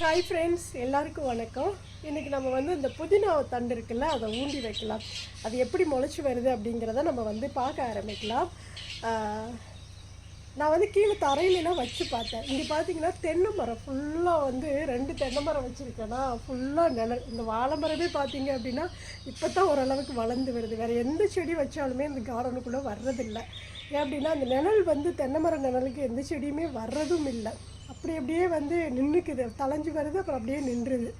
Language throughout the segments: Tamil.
ஹாய் ஃப்ரெண்ட்ஸ் எல்லாருக்கும் வணக்கம். இன்றைக்கி நம்ம வந்து இந்த புதினா தண்டு இருக்குல்ல அதை ஊண்டி வைக்கலாம். அது எப்படி முளைச்சி வருது அப்படிங்கிறத நம்ம வந்து பார்க்க ஆரம்பிக்கலாம். நான் வந்து கீழே தரையிலலாம் வச்சு பார்த்தேன். இங்கே பார்த்தீங்கன்னா தென்னை மரம் ஃபுல்லாக வந்து ரெண்டு தென்னை மரம் வச்சுருக்கேன்னா ஃபுல்லாக நிழல். இந்த வாழை மரமே பார்த்தீங்க அப்படின்னா இப்போ தான் ஓரளவுக்கு வளர்ந்து வருது. வேறு எந்த செடி வச்சாலுமே இந்த கார்டனுக்குள்ளே வர்றதில்லை. ஏன் அப்படின்னா அந்த நிழல் வந்து தென்னை மரம் நிழலுக்கு எந்த செடியுமே வர்றதும் இல்லை. அப்படி அப்படியே வந்து நின்றுக்குது தலைஞ்சு வருது அப்புறம் அப்படியே நின்றுது.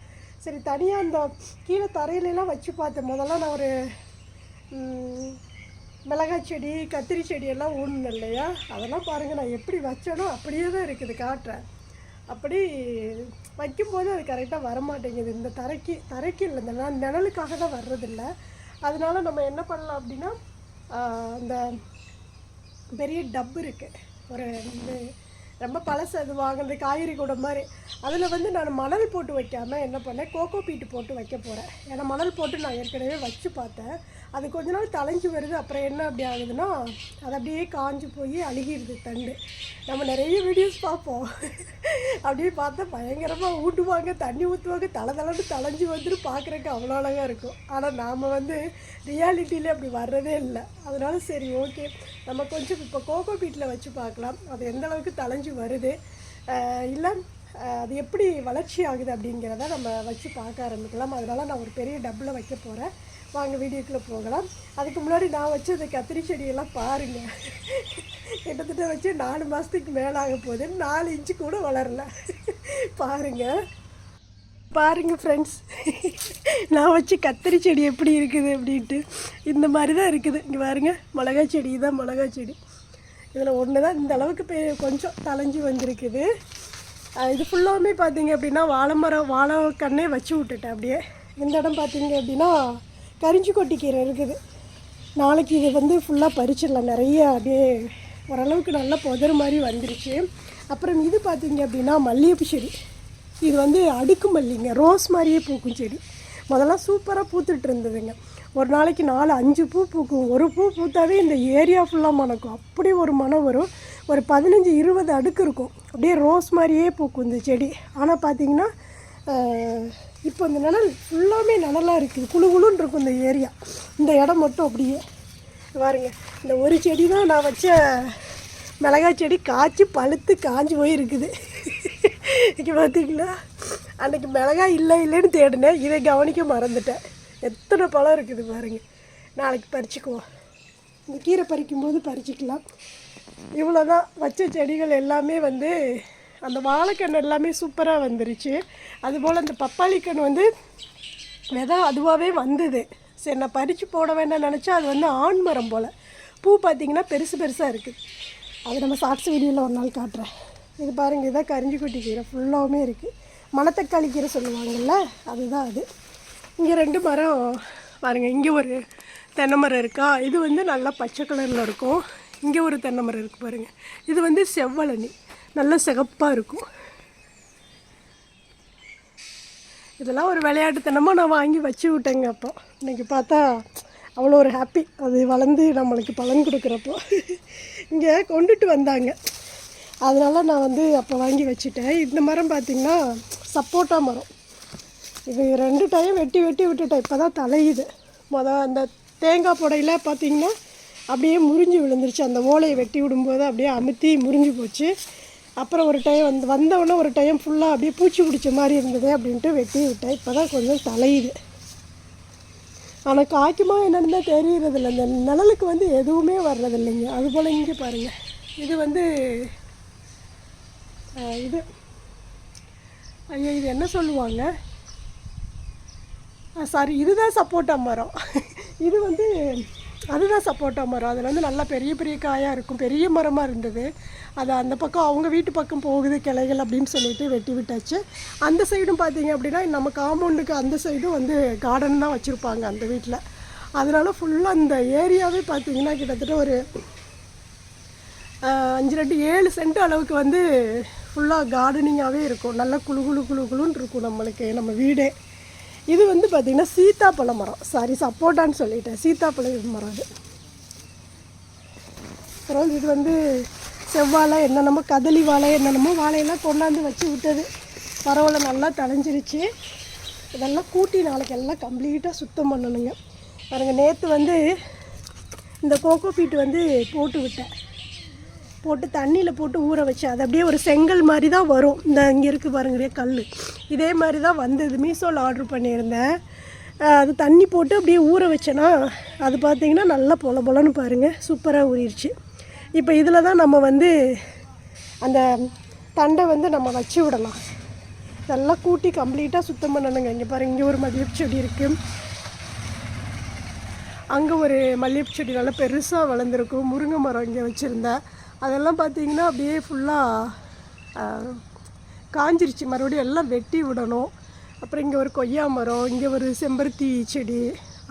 சரி தனியாக அந்த கீழே தரையிலலாம் வச்சு பார்த்தேன். முதல்ல நான் ஒரு மிளகாய் செடி கத்திரி செடியெல்லாம் ஊடணும் இல்லையா? அதெல்லாம் பாருங்கள் நான் எப்படி வச்சேனோ அப்படியே தான் இருக்குது காட்டுறேன் அப்படி வைக்கும்போது அது கரெக்டாக வரமாட்டேங்குது. இந்த தரைக்கு தரைக்கு இல்லை இந்த நிழலுக்காக தான் வர்றதில்ல. அதனால நம்ம என்ன பண்ணலாம் அப்படின்னா இந்த பெரிய டப்பு இருக்குது ஒரு ரொம்ப பழசு அது வாங்குறது காய்கறி கூட மாதிரி. அதில் வந்து நான் மணல் போட்டு வைக்காமல் என்ன பண்ணேன் கோகோ பீட்டு போட்டு வைக்க போகிறேன் ஏன்னா மணல் போட்டு நான் ஏற்கனவே வச்சு பார்த்தேன். அது கொஞ்ச நாள் தலைஞ்சு வருது. அப்புறம் என்ன அப்படி ஆகுதுன்னா அது அப்படியே காஞ்சு போய் அழுகிடுது தண்டு. நம்ம நிறைய வீடியோஸ் பார்ப்போம். அப்படியே பார்த்தா பயங்கரமாக ஊட்டுவாங்க தண்ணி ஊற்றுவாங்க தலை தலைன்னு தலைஞ்சு வந்துட்டு பார்க்குறக்கு அவ்வளோ அழகாக இருக்கும். ஆனால் நாம் வந்து ரியாலிட்டியில் அப்படி வர்றதே இல்லை. அதனால சரி ஓகே நம்ம கொஞ்சம் இப்போ கோகோ பீட்டில் வச்சு பார்க்கலாம். அது எந்த அளவுக்கு தலைஞ்சு வருது. இல்லை அது எப்படி வளர்ச்சி ஆகுது அப்படிங்கிறத நம்ம வச்சு பார்க்க ஆரம்பிக்கலாம். அதனால நான் ஒரு பெரிய டப்பில் வைக்க போகிறேன் வாங்க வீடியோக்குள்ளே போகலாம். அதுக்கு முன்னாடி நான் வச்சு அந்த கத்திரி செடியெல்லாம் பாருங்கள் கிட்டத்தட்ட வச்சு நாலு மாதத்துக்கு மேலே போகுது. நாலு இன்ச்சு கூட வளரல. பாருங்கள் பாருங்கள் ஃப்ரெண்ட்ஸ் நான் வச்சு கத்திரி செடி எப்படி இருக்குது அப்படின்ட்டு. இந்த மாதிரி தான் இருக்குது. இங்கே பாருங்கள் மிளகாய் செடி தான் மிளகாய் செடி. இதில் ஒன்று தான் இந்த அளவுக்கு பெ கொஞ்சம் தலைஞ்சு வந்திருக்குது. இது ஃபுல்லாகவுமே பார்த்தீங்க அப்படின்னா வாழை மரம் வாழை கண்ணே வச்சு விட்டுட்டேன் அப்படியே. இந்த இடம் பார்த்தீங்க அப்படின்னா கரிஞ்சி கொட்டி கீரை இருக்குது. நாளைக்கு இது வந்து ஃபுல்லாக பறிச்சிடலாம். நிறைய அப்படியே ஓரளவுக்கு நல்லா புதர் மாதிரி வந்துருச்சு. அப்புறம் இது பார்த்தீங்க அப்படின்னா மல்லிகைப்பூ செடி. இது வந்து அடுக்கு மல்லிங்க ரோஸ் மாதிரியே பூக்கும் செடி. முதல்ல சூப்பராக பூத்துட்டு இருந்ததுங்க. ஒரு நாளைக்கு நாலு அஞ்சு பூ பூக்கும். ஒரு பூ பூத்தாவே இந்த ஏரியா ஃபுல்லாக மணக்கும். அப்படி ஒரு மனம் வரும். ஒரு பதினஞ்சு இருபது அடுக்கு இருக்கும். அப்படியே ரோஸ் மாதிரியே பூக்கும் இந்த செடி. ஆனால் பார்த்தீங்கன்னா இப்போ இந்த நிழல் ஃபுல்லாமே நிழலாக இருக்குது. குளு குளுன்னு இருக்கும் இந்த ஏரியா இந்த இடம் மட்டும் அப்படியே. பாருங்க இந்த ஒரு செடி தான் நான் வச்ச மிளகாய் செடி காய்ச்சி பழுத்து காஞ்சி போய் இருக்குது இங்கே பார்த்தீங்களா அன்னைக்கு மிளகாய் இல்லை இல்லைன்னு தேடினேன். இதை கவனிக்க மறந்துட்டேன். எத்தனை பழம் இருக்குது பாருங்கள் நாளைக்கு பறிச்சுக்குவோம். இந்த கீரை பறிக்கும்போது பறிச்சிக்கலாம். இவ்வளோ தான் வச்ச செடிகள் எல்லாமே வந்து அந்த வாழைக்கன்று எல்லாமே சூப்பராக வந்துருச்சு. அதுபோல் அந்த பப்பாளி வந்து விதை அதுவாகவே வந்தது. சரி நான் பறித்து போட வேண்டாம்னு நினச்சா அது வந்து ஆண் மரம் போல். பூ பார்த்தீங்கன்னா பெருசு பெருசாக இருக்குது அது நம்ம ஷார்ட்ஸ் வீடியோவில் ஒரு நாள் காட்டுறேன். இது பாருங்கள் இதான் கரிஞ்சி கொட்டி கீரை. ஃபுல்லாகவுமே இருக்குது மணத்தக்காளி கீரை சொல்லுவாங்கள்ல அதுதான் அது. இங்கே ரெண்டு மரம் பாருங்கள் இங்கே ஒரு தென்னை மரம் இருக்கா? இது வந்து நல்லா பச்சை கலரில் இருக்கும். இங்கே ஒரு தென்னை மரம் இருக்குது பாருங்கள் இது வந்து செவ்வழனி. நல்லா சிகப்பாக இருக்கும். இதெல்லாம் ஒரு விளையாட்டுத்தனமாக நான் வாங்கி வச்சு விட்டேங்க அப்போ. இன்றைக்கி பார்த்தா அவ்வளோ ஒரு ஹாப்பி அது வளர்ந்து நம்மளுக்கு பலன் கொடுக்குறப்போ. இங்கே கொண்டுட்டு வந்தாங்க. அதனால் நான் வந்து அப்போ வாங்கி வச்சுட்டேன். இந்த மரம் பார்த்திங்கன்னா சப்போட்டா மரம். இது ரெண்டு டைம் வெட்டி வெட்டி விட்டுட்டேன். இப்போ தான் தலையுது. மொதல் அந்த தேங்காய் புடையில் பார்த்தீங்கன்னா அப்படியே முறிஞ்சு விழுந்துருச்சு. அந்த ஓலையை வெட்டி விடும்போது அப்படியே அமுத்தி முறிஞ்சு போச்சு. அப்புறம் ஒரு டைம் வந்து வந்தவுடனே ஒரு டைம் ஃபுல்லாக அப்படியே பூச்சி பிடிச்ச மாதிரி இருந்தது அப்படின்ட்டு வெட்டி விட்டேன். இப்போ தான் கொஞ்சம் தலையுது ஆனால் காய்க்குமா என்னன்னு தான் தெரியறதில்ல. இந்த நிழலுக்கு வந்து எதுவுமே வர்றதில்லைங்க. அதுபோல் இங்கே பாருங்கள் இது வந்து இது. ஐயோ இது என்ன சொல்லுவாங்க? சாரி இதுதான் சப்போட்டா மரம். இது வந்து அதுதான் சப்போட்டா மரம். அதில் வந்து நல்லா பெரிய பெரிய காயாக இருக்கும். பெரிய மரமாக இருந்தது. அது அந்த பக்கம் அவங்க வீட்டு பக்கம் போகுது கிளைகள் அப்படின்னு சொல்லிட்டு வெட்டி விட்டாச்சு. அந்த சைடும் பார்த்தீங்க அப்படின்னா நம்ம காம்பவுண்டுக்கு அந்த சைடும் வந்து கார்டன் தான் வச்சுருப்பாங்க அந்த வீட்டில் அதனால ஃபுல்லாக அந்த ஏரியாவே பார்த்தீங்கன்னா கிட்டத்தட்ட ஒரு அஞ்சு ரெண்டு ஏழு சென்ட் அளவுக்கு வந்து ஃபுல்லாக கார்டனிங்காகவே இருக்கும். நல்லா குளு குழு குழு குழுன்னு இருக்கும் நம்மளுக்கு நம்ம வீடே. இது வந்து பார்த்திங்கன்னா சீத்தாப்பழ மரம். சாரி சப்போட்டான்னு சொல்லிட்டேன். சீத்தாப்பழ மரம் அது. அப்புறம் இது வந்து செவ்வாழை என்னென்னமோ கதளி வாழை என்னென்னமோ வாழையெல்லாம் கொண்டாந்து வச்சு விட்டது. பரவாயில்ல நல்லா தளைஞ்சிருச்சு இதெல்லாம் கூட்டி நாளைக்கு எல்லாம் கம்ப்ளீட்டாக சுத்தம் பண்ணணுங்க. பாருங்க நேற்று வந்து இந்த கோகோ பீட் வந்து போட்டு விட்டேன். போட்டு தண்ணியில் போட்டு ஊற வச்சேன் அது அப்படியே ஒரு செங்கல் மாதிரி தான் வரும். இந்த இங்கே இருக்குது பாருங்க கல் இதே மாதிரி தான் வந்தது. மீஷோவில் ஆர்டர் பண்ணியிருந்தேன். அது தண்ணி போட்டு அப்படியே ஊற வச்சேன்னா அது பார்த்தீங்கன்னா நல்லா பொல பொலன்னு பாருங்கள் சூப்பராக ஊறிடுச்சு. இப்போ இதில் தான் நம்ம வந்து அந்த தண்டை வந்து நம்ம வச்சு விடலாம். நல்லா கூட்டி கம்ப்ளீட்டாக சுத்தம் பண்ணணுங்க. இங்கே பாருங்கள் இங்கே ஒரு மல்லிகைப்பூ செடி இருக்குது அங்கே ஒரு மல்லிகைப்பூ செடி நல்லா பெருசாக வளர்ந்துருக்கும் முருங்கை மரம் இங்கே வச்சுருந்தேன். அதெல்லாம் பார்த்தீங்கன்னா அப்படியே ஃபுல்லாக காஞ்சிருச்சு. மறுபடியும் எல்லாம் வெட்டி விடணும். அப்புறம் இங்கே ஒரு கொய்யா மரம் இங்கே ஒரு செம்பருத்தி செடி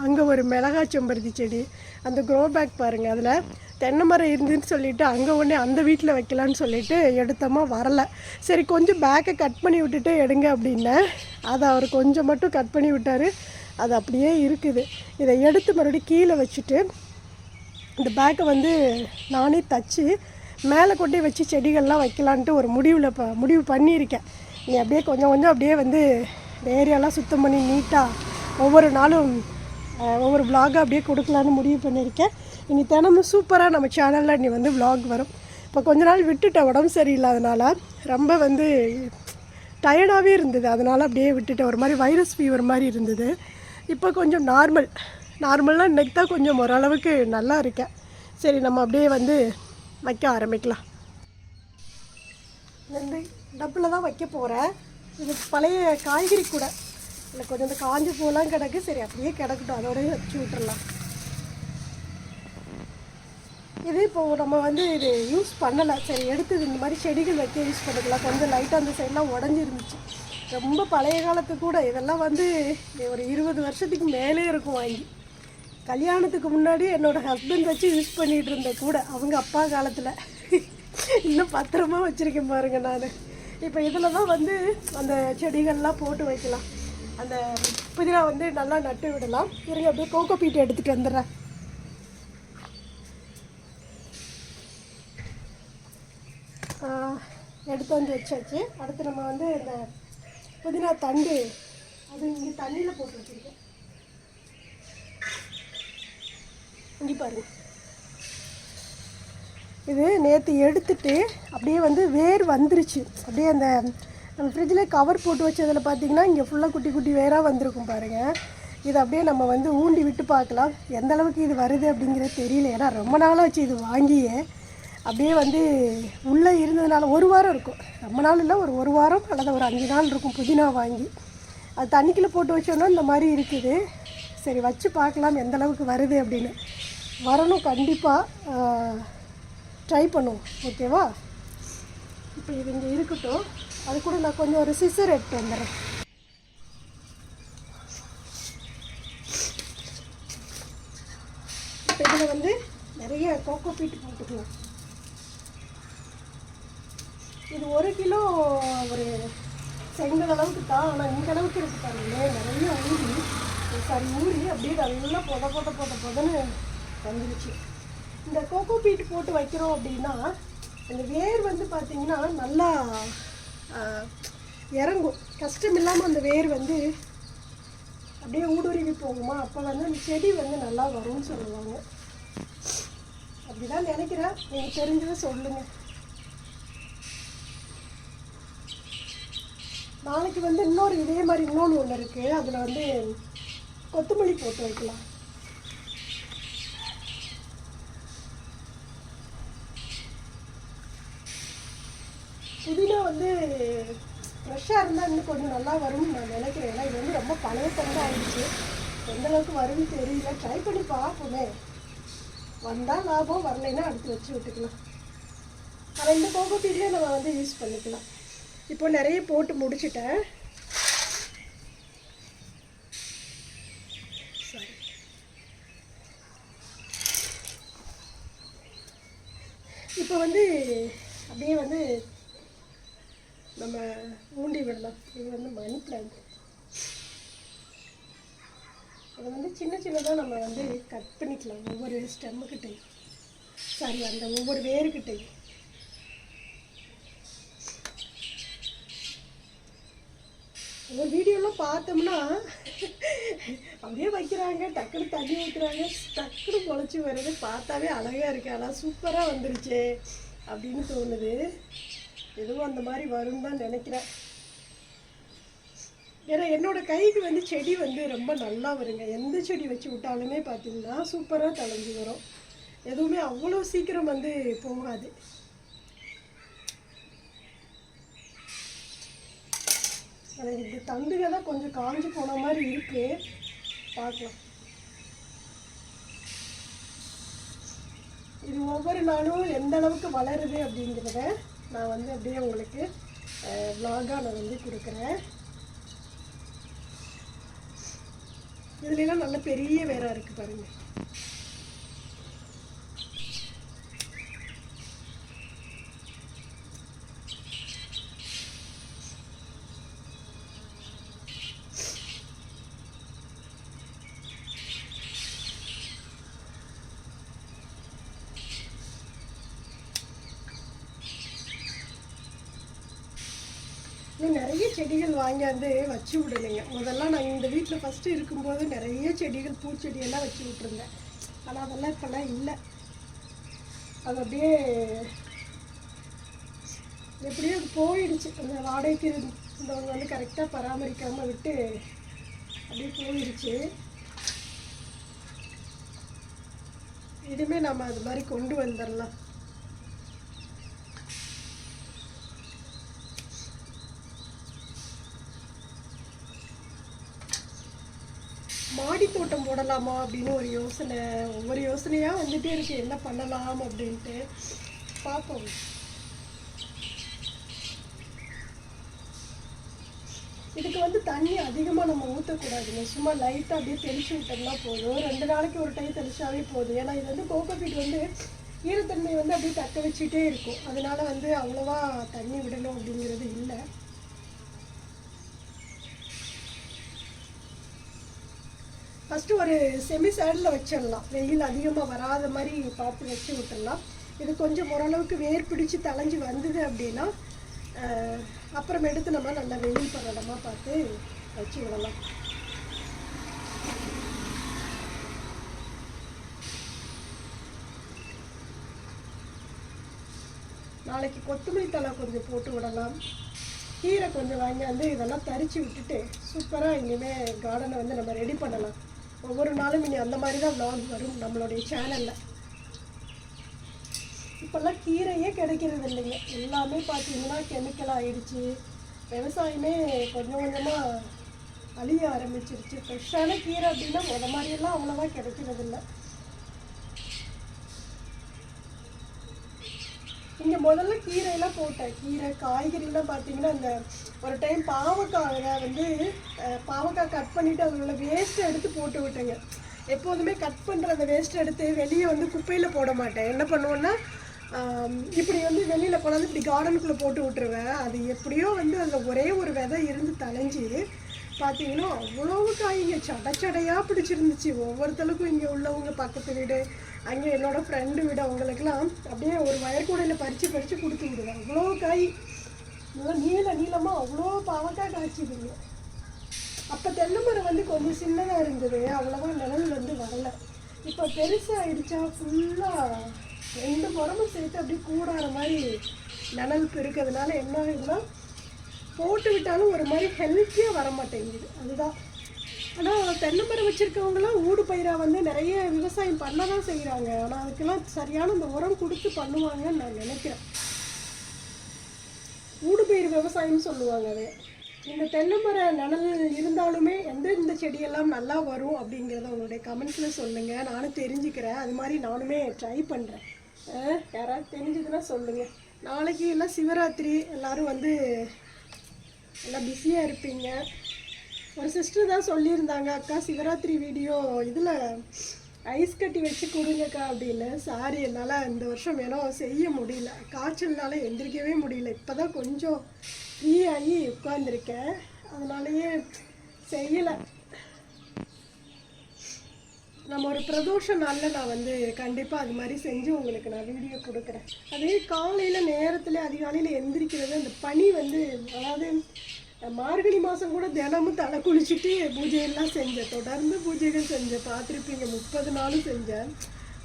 அங்கே ஒரு மிளகாய் செம்பருத்தி செடி அந்த க்ரோ பேக் பாருங்கள் அதில். தென்னை மரம் இருந்துன்னு சொல்லிவிட்டு அங்கே ஒன்றே அந்த வீட்டில் வைக்கலான்னு சொல்லிவிட்டு எடுத்தோமா வரலை. சரி கொஞ்சம் பேக்கை கட் பண்ணி விட்டுட்டு எடுங்க அப்படின்னேன் அதை அவர் கொஞ்சம் மட்டும் கட் பண்ணி விட்டார். அது அப்படியே இருக்குது. இதை எடுத்து மறுபடியும் கீழே வச்சுட்டு இந்த பேக்கை வந்து நானே தச்சு மேலே கொண்டு வச்சு செடிகள்லாம் வைக்கலான்ட்டு ஒரு முடிவில் இப்போ முடிவு பண்ணியிருக்கேன். நீ அப்படியே கொஞ்சம் கொஞ்சம் அப்படியே வந்து இந்த ஏரியாலாம் சுத்தம் பண்ணி நீட்டாக ஒவ்வொரு நாளும் ஒவ்வொரு vlog அப்படியே கொடுக்கலான்னு முடிவு பண்ணியிருக்கேன். இனி தினமும் சூப்பராக நம்ம சேனலில் நீ வந்து விலாக் வரும். இப்போ கொஞ்ச நாள் விட்டுட்டேன் உடம்பு சரியில்லாதனால. ரொம்ப வந்து டயர்டாகவே இருந்தது. அதனால் அப்படியே விட்டுட்டேன். ஒரு மாதிரி வைரஸ் ஃபீவர் மாதிரி இருந்தது. இப்போ கொஞ்சம் நார்மல் நார்மல்னால் இன்றைக்கி தான் கொஞ்சம் ஓரளவுக்கு நல்லா இருக்கேன். சரி நம்ம அப்படியே வந்து வைக்க ஆரம்பிக்கலாம். இந்த டப்பில் தான் வைக்க போகிறேன் இது பழைய காய்கறி கூட. இல்லை கொஞ்சம் இந்த காஞ்ச பூலாம் கிடக்கு. சரி அப்படியே கிடக்கட்டும். அதோடய வச்சு விட்டுறலாம். இது இப்போது நம்ம வந்து இது யூஸ் பண்ணலை. சரி எடுத்து இந்த மாதிரி செடிகள் வைக்க யூஸ் பண்ணிக்கலாம். கொஞ்சம் லைட்டாக அந்த சைட்லாம் உடஞ்சிருந்துச்சு. ரொம்ப பழைய காலத்து கூட. இதெல்லாம் வந்து ஒரு இருபது வருஷத்துக்கு மேலே இருக்கும் வாங்கி. கல்யாணத்துக்கு முன்னாடி என்னோட ஹஸ்பண்ட் வச்சு யூஸ் பண்ணிகிட்டு இருந்தேன் கூட. அவங்க அப்பா காலத்தில். இன்னும் பத்திரமா வச்சுருக்கேன் பாருங்க நான். இப்போ இதில் தான் வந்து அந்த செடிகள்லாம் போட்டு வைக்கலாம். அந்த புதினா வந்து நல்லா நட்டு விடலாம். இருங்க அப்படியே கோகோ பீட் எடுத்துகிட்டு வந்துடுறேன். எடுத்து வந்து வச்சாச்சு. அடுத்து நம்ம வந்து இந்த புதினா தண்டு அது இங்கே தண்ணியில் போட்டு வச்சுருக்கேன். இங்கே பாருங்க. இது நேற்று எடுத்துட்டு அப்படியே வந்து வேர் வந்துருச்சு. அப்படியே அந்த நம்ம ஃப்ரிட்ஜில் கவர் போட்டு வச்சதில் பார்த்தீங்கன்னா இங்கே ஃபுல்லாக குட்டி குட்டி வேராக வந்திருக்கும் பாருங்கள் இது அப்படியே நம்ம வந்து ஊண்டி விட்டு பார்க்கலாம் எந்த அளவுக்கு இது வருது அப்படிங்கிறது தெரியல. ஏன்னா ரொம்ப நாளாக வச்சு இது வாங்கியே. அப்படியே வந்து உள்ளே இருந்ததுனால ஒரு வாரம் இருக்கும். ரொம்ப நாள் இல்லை ஒரு ஒரு வாரம் அல்லது ஒரு அஞ்சு நாள் இருக்கும் புதினா வாங்கி. அது தண்ணிக்குள்ளே போட்டு வச்சோன்னா இந்த மாதிரி இருக்குது. சரி வச்சு பார்க்கலாம் எந்த அளவுக்கு வருது அப்படின்னு. வரணும் கண்டிப்பாக ட்ரை பண்ணுவோம். ஓகேவா இப்போ இது இங்கே இருக்கட்டும். அது கூட நான் கொஞ்சம் ஒரு சிசர் எடுத்து வந்துடுறேன். இப்போ இதில் வந்து நிறைய கோகோ பீட் போட்டுக்கலாம். இது ஒரு கிலோ ஒரு செங்கல் அளவுக்கு தான். ஆனால் இந்த அளவுக்கு இருக்கு பாருங்களேன். நிறைய ஊறி. சரி ஊறி அப்படியே நல்லா பொத பொத பொத பொதன்னு வந்துடுச்சு இந்த கோகோ பீட் போட்டு வைக்கிறோம் அப்படின்னா அந்த வேர் வந்து பார்த்தீங்கன்னா நல்லா இறங்கும். கஷ்டம் இல்லாமல் அந்த வேர் வந்து அப்படியே ஊடுருவி போகுமா? அப்போ வந்து அந்த செடி வந்து நல்லா வரும்னு சொல்லுவாங்க. அப்படிதான் நினைக்கிறேன். நீங்கள் தெரிஞ்சதை சொல்லுங்கள் நாளைக்கு வந்து இன்னொரு இதே மாதிரி இன்னொன்று ஒன்று இருக்குது அதில் வந்து கொத்தமல்லி போட்டு வைக்கலாம் புதினா வந்து ஃப்ரெஷ்ஷாக இருந்தால் இன்னும் கொஞ்சம் நல்லா வரும்னு நான் நினைக்கிறேன். ஏன்னா இது வந்து ரொம்ப பழைய தண்டு ஆயிடுச்சு. எந்த அளவுக்கு வரும்னு தெரியல. ட்ரை பண்ணி பார்ப்போமே. வந்தால் லாபம் வரலைன்னா அடுத்து வச்சு விட்டுக்கலாம். ஆனால் இந்த கோகோப்பீட்லேயே நம்ம வந்து யூஸ் பண்ணிக்கலாம். இப்போ நிறைய போட்டு முடிச்சிட்டேன். இப்போ வந்து அப்படியே வந்து நம்ம ஊண்டி விடலாம் இது வந்து மணி பிளான்ட் அதை வந்து சின்ன சின்னதாக நம்ம வந்து கட் பண்ணிக்கலாம். ஒவ்வொரு ஸ்டெம்முக்கிட்டையும் சாரி அந்த ஒவ்வொரு வேர்கிட்டையும். ஒரு வீடியோலாம் பார்த்தோம்னா அப்படியே வைக்கிறாங்க டக்குனு தண்ணி ஊற்றுறாங்க டக்குனு முளைச்சி வர்றது பார்த்தாவே அழகாக இருக்கு. ஆனால் சூப்பராக வந்துருச்சு அப்படின்னு தோணுது. எதுவும் அந்த மாதிரி வரும்னு தான் நினைக்கிறேன். ஏன்னா என்னோடய கைக்கு வந்து செடி வந்து ரொம்ப நல்லா வருங்க. எந்த செடி வச்சு விட்டாலுமே பார்த்திங்கன்னா சூப்பராக தளைஞ்சு வரும். எதுவுமே அவ்வளோ சீக்கிரம் வந்து போகாது. எனக்கு இந்த தண்டுக தான் கொஞ்சம் காஞ்சி போன மாதிரி இருக்கு. பார்க்கலாம். இது ஒவ்வொரு நாளும் எந்த அளவுக்கு வளருது அப்படிங்கிறத நான் வந்து அப்படியே உங்களுக்கு விலாகாக நான் வந்து கொடுக்குறேன். இதுலாம் நல்ல பெரிய வேரா இருக்கு பாருங்கள் இன்னும் நிறைய செடிகள் வாங்கியாந்து வச்சு விடலைங்க. முதல்ல நான் இந்த வீட்டில் ஃபஸ்ட்டு இருக்கும்போது நிறைய செடிகள் பூச்செடியெல்லாம் வச்சு விட்டுருந்தேன். ஆனால் அதெல்லாம் இப்போல்லாம் இல்லை. அது அப்படியே எப்படியோ அது போயிடுச்சு. அந்த வாடகைக்கு இருந்தவங்க வந்து கரெக்டாக பராமரிக்காமல் விட்டு அப்படியே போயிடுச்சு. இனிமேல் நம்ம அது மாதிரி கொண்டு வந்துடலாம். மாடி தோட்டம் போடலாமா அப்படின்னு ஒரு யோசனை ஒவ்வொரு யோசனையாக வந்துட்டே இருக்கு. என்ன பண்ணலாம் அப்படின்ட்டு பார்ப்போம். இதுக்கு வந்து தண்ணி அதிகமாக நம்ம ஊற்றக்கூடாதுங்க சும்மா லைட்டாக அப்படியே தெளிச்சு விட்டோம்னா போதும். ரெண்டு நாளைக்கு ஒரு டைம் தெளிச்சாவே போதும். ஏன்னா இது வந்து கோகோபீட் வந்து ஈரத்தன்மை வந்து அப்படியே தக்க வச்சுட்டே இருக்கும். அதனால வந்து அவ்வளோவா தண்ணி விடணும் அப்படிங்கிறது இல்லை. ஃபஸ்ட்டு ஒரு செமி சைடில் வச்சிடலாம். வெயில் அதிகமாக வராத மாதிரி பார்த்து வச்சு விட்டுடலாம். இது கொஞ்சம் ஓரளவுக்கு வேர் பிடிச்சி தலைஞ்சி வந்தது அப்படின்னா அப்புறம் எடுத்து நம்ம நல்லா வெயில் படுற பார்த்து வச்சு விடலாம். நாளைக்கு கொத்தமல்லி தழை கொஞ்சம் போட்டு விடலாம். கீரை கொஞ்சம் வாங்கியாந்து இதெல்லாம் தரித்து விட்டுட்டு சூப்பராக இனிமேல் கார்டனை வந்து நம்ம ரெடி பண்ணலாம். ஒவ்வொரு நாளும் இனி அந்த மாதிரி தான் vlog வரும் நம்மளுடைய சேனலில் இப்போல்லாம் கீரையே கிடைக்கிறது இல்லைங்க. எல்லாமே பார்த்தீங்கன்னா கெமிக்கல் ஆகிடுச்சி விவசாயமே கொஞ்சம் கொஞ்சமாக அழிய ஆரம்பிச்சிருச்சு. ஃப்ரெஷ்ஷான கீரை அப்படின்னா முத மாதிரியெல்லாம் அவ்வளோவா கிடைக்கிறது இல்லை. இங்கே முதல்ல கீரையெல்லாம் போட்டேன். கீரை காய்கறிலாம் பார்த்தீங்கன்னா அந்த ஒரு டைம் பாவக்காய் வந்து பாவக்காய் கட் பண்ணிவிட்டு அதில் உள்ள வேஸ்ட்டை எடுத்து போட்டு விட்டேங்க. எப்போதுமே கட் பண்ணுற அந்த வேஸ்ட்டை எடுத்து வெளியே வந்து குப்பையில் போட மாட்டேன். என்ன பண்ணுவேன்னா இப்படி வந்து வெளியில் கொண்டாந்து இப்படி கார்டனுக்குள்ளே போட்டு விட்டுருவேன். அது எப்படியோ வந்து அதில் ஒரே ஒரு விதை இருந்து தலைஞ்சி பார்த்தீங்கன்னா அவ்வளவு காய்ங்க. சடை சடையாக பிடிச்சிருந்துச்சு. ஒவ்வொருத்தருக்கும் இங்கே உள்ளவங்க பக்கத்து வீடு அங்கே என்னோட ஃப்ரெண்டு விட அவங்களுக்கெல்லாம் அப்படியே ஒரு வயற்கூடையில் பறித்து பறித்து கொடுத்து விடுவேன். அவ்வளோ காய். நல்லா நீள நீளமாக அவ்வளோ பாவக்காய் காய்ச்சிதுங்க. அப்போ தென்னை மரம் வந்து கொஞ்சம் சின்னதாக இருந்தது அவ்வளோவா நிழல் வந்து வரலை. இப்போ பெருசாகிடுச்சா ஃபுல்லாக ரெண்டு மரமும் சேர்த்து அப்படியே கூடாத மாதிரி நிழல் பெருக்கிறதுனால என்ன ஆகுதுன்னா போட்டு விட்டாலும் ஒரு மாதிரி ஹெல்த்தியாக வர மாட்டேங்குது அதுதான். ஆனால் தென்னை மரம் வச்சுருக்கவங்களாம் ஊடு பயிராக வந்து நிறைய விவசாயம் பண்ண தான் செய்கிறாங்க ஆனால் அதுக்கெல்லாம் சரியான இந்த உரம் கொடுத்து பண்ணுவாங்கன்னு நான் நினைக்கிறேன். ஊடுபயிர் விவசாயம்னு சொல்லுவாங்க அது. இந்த தென்னை மர நிழல் இருந்தாலுமே எந்த இந்த செடியெல்லாம் நல்லா வரும் அப்படிங்கிறத உங்களுடைய கமெண்ட்ஸில் சொல்லுங்கள் நானும் தெரிஞ்சுக்கிறேன். அது மாதிரி நானுமே ட்ரை பண்ணுறேன் யாராவது தெரிஞ்சதுன்னா சொல்லுங்கள் நாளைக்கு எல்லாம் சிவராத்திரி எல்லாரும் வந்து எல்லாம் பிஸியாக இருப்பீங்க. ஒரு சிஸ்டர் தான் சொல்லியிருந்தாங்க அக்கா சிவராத்திரி வீடியோ இதில் ஐஸ் கட்டி வச்சு கொடுங்கக்கா அப்படின்னு. சாரி என்னால் இந்த வருஷம் ஏனோ செய்ய முடியல. காய்ச்சல்னால எந்திரிக்கவே முடியல. இப்போ தான் கொஞ்சம் ஃப்ரீ ஆகி உட்காந்துருக்கேன் அதனாலயே செய்யலை. நம்ம ஒரு பிரதோஷ நாளில் நான் வந்து கண்டிப்பாக அது மாதிரி செஞ்சு உங்களுக்கு நான் வீடியோ கொடுக்குறேன். அதே காலையில் நேரத்தில் அதிகாலையில் எந்திரிக்கிறது அந்த பனி வந்து அதாவது மார்கழி மாதம் கூட தினமும் தலை குளிச்சுட்டு பூஜையெல்லாம் செஞ்சேன். தொடர்ந்து பூஜைகள் செஞ்சேன். பார்த்துருப்பீங்க முப்பது நாளும் செஞ்சேன்.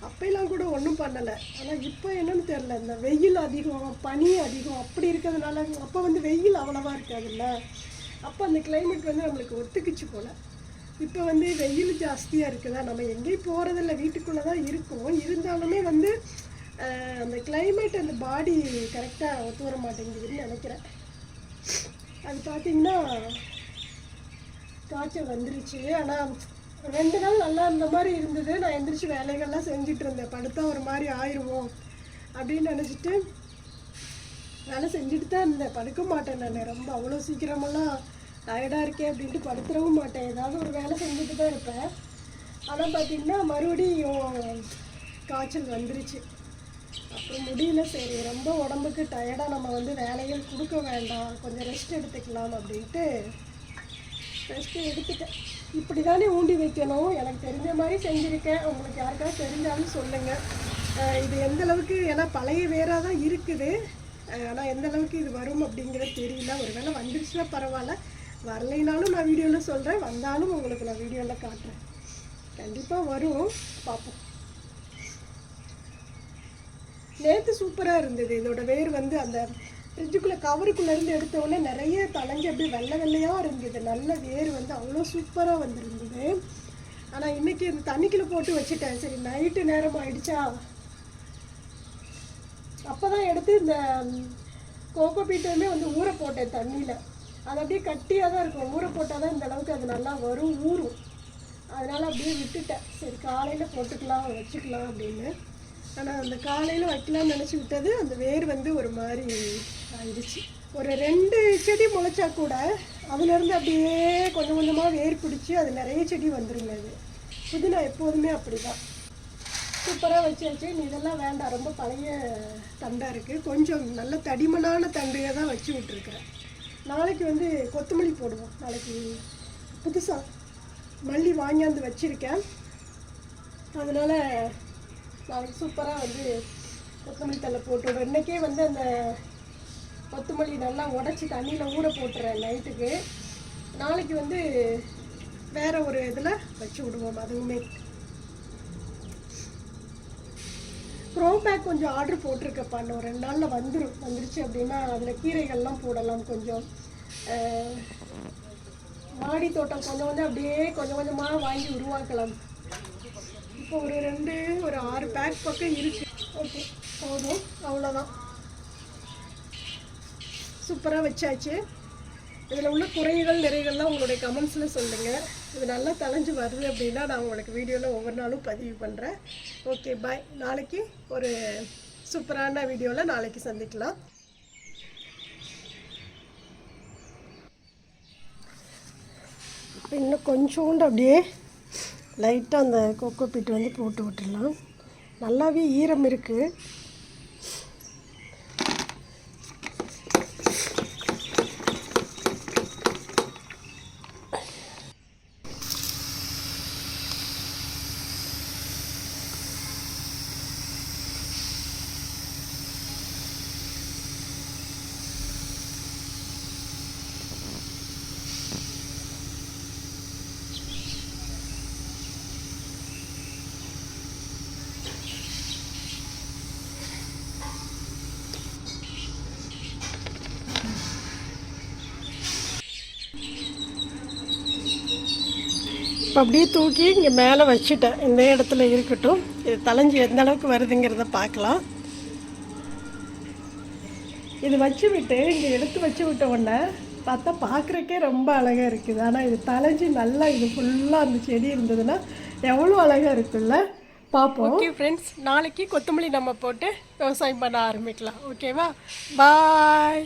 அப்போலாம் கூட ஒன்றும் பண்ணலை. ஆனால் இப்போ என்னன்னு தெரில இந்த வெயில் அதிகம் பனி அதிகம் அப்படி இருக்கிறதுனால அப்போ வந்து வெயில் அவ்வளோவா இருக்காதுல்ல. அப்போ அந்த கிளைமேட் வந்து நம்மளுக்கு ஒத்துக்குச்சு போல். இப்போ வந்து வெயில் ஜாஸ்தியாக இருக்குதா? நம்ம எங்கேயும் போகிறதில்ல வீட்டுக்குள்ளே தான் இருக்கும். இருந்தாலுமே வந்து அந்த கிளைமேட் அந்த பாடி கரெக்டாக ஒத்து வர மாட்டேங்குதுன்னு நினைக்கிறேன். அது பார்த்தீங்கன்னா காய்ச்சல் வந்துருச்சு. ஆனால் ரெண்டு நாள் நல்லா இருந்த மாதிரி இருந்தது. நான் எந்திரிச்சு வேலைகள்லாம் செஞ்சுட்டு இருந்தேன். படுத்தா ஒரு மாதிரி ஆயிடுவோம் அப்படின்னு நினச்சிட்டு வேலை செஞ்சுட்டு தான் இருந்தேன். படுக்க மாட்டேன் நான். ரொம்ப அவ்வளோ சீக்கிரமெல்லாம் டயர்டாக இருக்கேன் அப்படின்ட்டு படுத்துடவும் மாட்டேன். ஏதாவது ஒரு வேலை செஞ்சுட்டு தான் இருப்பேன். ஆனால் பார்த்தீங்கன்னா மறுபடியும் காய்ச்சல் வந்துருச்சு. அப்புறம் முடியல சரி ரொம்ப உடம்புக்கு டயர்டாக நம்ம வந்து வேலைகள் கொடுக்க வேண்டாம் கொஞ்சம் ரெஸ்ட் எடுத்துக்கலாம் அப்படின்ட்டு ரெஸ்ட்டு எடுத்துட்டேன். இப்படி தானே ஊண்டி வைக்கணும். எனக்கு தெரிஞ்ச மாதிரி செஞ்சுருக்கேன். உங்களுக்கு யாருக்காவது தெரிஞ்சாலும் சொல்லுங்கள் இது எந்த அளவுக்கு ஏன்னா பழைய வேறாக தான் இருக்குது. ஆனால் எந்த அளவுக்கு இது வரும் அப்படிங்கிறது தெரியல. ஒரு வேளை வந்துருச்சுன்னா பரவாயில்ல. வரலைனாலும் நான் வீடியோவில் சொல்கிறேன் வந்தாலும் உங்களுக்கு நான் வீடியோவில் காட்டுறேன். கண்டிப்பாக வரும். பார்ப்போம். நேற்று சூப்பராக இருந்தது. இதோட வேர் வந்து அந்த ஃப்ரிட்ஜுக்குள்ளே கவருக்குள்ளேருந்து எடுத்த உடனே நிறைய தலைஞ்சு அப்படியே வெள்ளை வெள்ளையாக இருந்தது. நல்ல வேர் வந்து அவ்வளோ சூப்பராக வந்துருந்தது. ஆனால் இன்னைக்கு இந்த தண்ணிக்குள்ளே போட்டு வச்சுட்டேன். சரி நைட்டு நேரம் ஆயிடுச்சா? அப்போ தான் எடுத்து இந்த கோகோ பீட்டருமே வந்து ஊற போட்டேன் தண்ணியில். அது அப்படியே கட்டியாக தான் இருக்கும். ஊற போட்டால் தான் இந்த அளவுக்கு அது நல்லா வரும் ஊறும். அதனால் அப்படியே விட்டுட்டேன். சரி காலையில் போட்டுக்கலாம் வச்சுக்கலாம் அப்படின்னு. ஆனால் அந்த காலையில் வைக்கலாம்னு நினச்சி விட்டது. அந்த வேர் வந்து ஒரு மாதிரி ஆயிடுச்சு. ஒரு ரெண்டு செடி முளைச்சா கூட அதுலேருந்து அப்படியே கொஞ்சம் கொஞ்சமாக வேர் பிடிச்சி அது நிறைய செடி வந்துருங்க அது. புதினா எப்போதுமே அப்படி தான் சூப்பராக வச்சாச்சு. நீ இதெல்லாம் வேண்டாம். ரொம்ப பழைய தண்டாக இருக்குது கொஞ்சம் நல்ல தடிமனான தண்டையை தான் வச்சு விட்டுருக்குறேன். நாளைக்கு வந்து கொத்தமல்லி போடுவோம். நாளைக்கு புதுசாக மல்லி வாங்கியாந்து வச்சுருக்கேன். அதனால் நாளைக்கு சூப்பராக வந்து கொத்தமல்லி தழை போட்டுவிடுவேன் இன்றைக்கே வந்து அந்த கொத்தமல்லி நல்லா உடச்சி தண்ணியில் ஊற போட்டுறேன் நைட்டுக்கு. நாளைக்கு வந்து வேற ஒரு இதில் வச்சு விடுவோம் அதுவுமே. ப்ரோ பேக் கொஞ்சம் ஆர்டர் போட்டிருக்கப்பா. இன்னும் ரெண்டு நாளில் வந்துடும் வந்துருச்சு அப்படின்னா அதில் கீரைகள்லாம் போடலாம் கொஞ்சம். மாடி தோட்டம் கொஞ்சம் கொஞ்சம் அப்படியே கொஞ்சம் கொஞ்சமாக வாங்கி உருவாக்கலாம். இப்போ ஒரு ரெண்டு ஒரு ஆறு பேக் பக்கம் இருக்கு. ஓகே போதும். அவ்வளோதான் சூப்பராக வச்சாச்சு. இதில் உள்ள குறைகள் நிறைகள்லாம் உங்களுடைய கமெண்ட்ஸில் சொல்லுங்கள் இது நல்லா தலைஞ்சு வருது அப்படின்னா நான் உங்களுக்கு வீடியோவில் ஒவ்வொரு நாளும் பதிவு பண்ணுறேன் ஓகே பாய் நாளைக்கு ஒரு சூப்பரான வீடியோவில் நாளைக்கு சந்திக்கலாம். இன்னும் கொஞ்சோண்டு அப்படியே லைட்டாக அந்த கொக்கோ பீட் வந்து போட்டு விட்டுடலாம். நல்லாவே ஈரம் இருக்குது இப்போ அப்படியே தூக்கி இங்கே மேலே வச்சுட்டேன். இந்த இடத்துல இருக்கட்டும். இது தலைஞ்சி எந்த அளவுக்கு வருதுங்கிறத பார்க்கலாம். இது வச்சு விட்டு இங்கே எடுத்து வச்சு விட்ட உடனே பார்த்தா பார்க்குறக்கே ரொம்ப அழகாக இருக்குது. ஆனால் இது தலைஞ்சி நல்லா இது ஃபுல்லாக அந்த செடி இருந்ததுன்னா எவ்வளோ அழகாக இருக்குல்ல? பார்ப்போம். ஓகே ஃப்ரெண்ட்ஸ் நாளைக்கு கொத்தமல்லி நம்ம போட்டு விவசாயம் பண்ண ஆரம்பிக்கலாம். ஓகேவா பாய்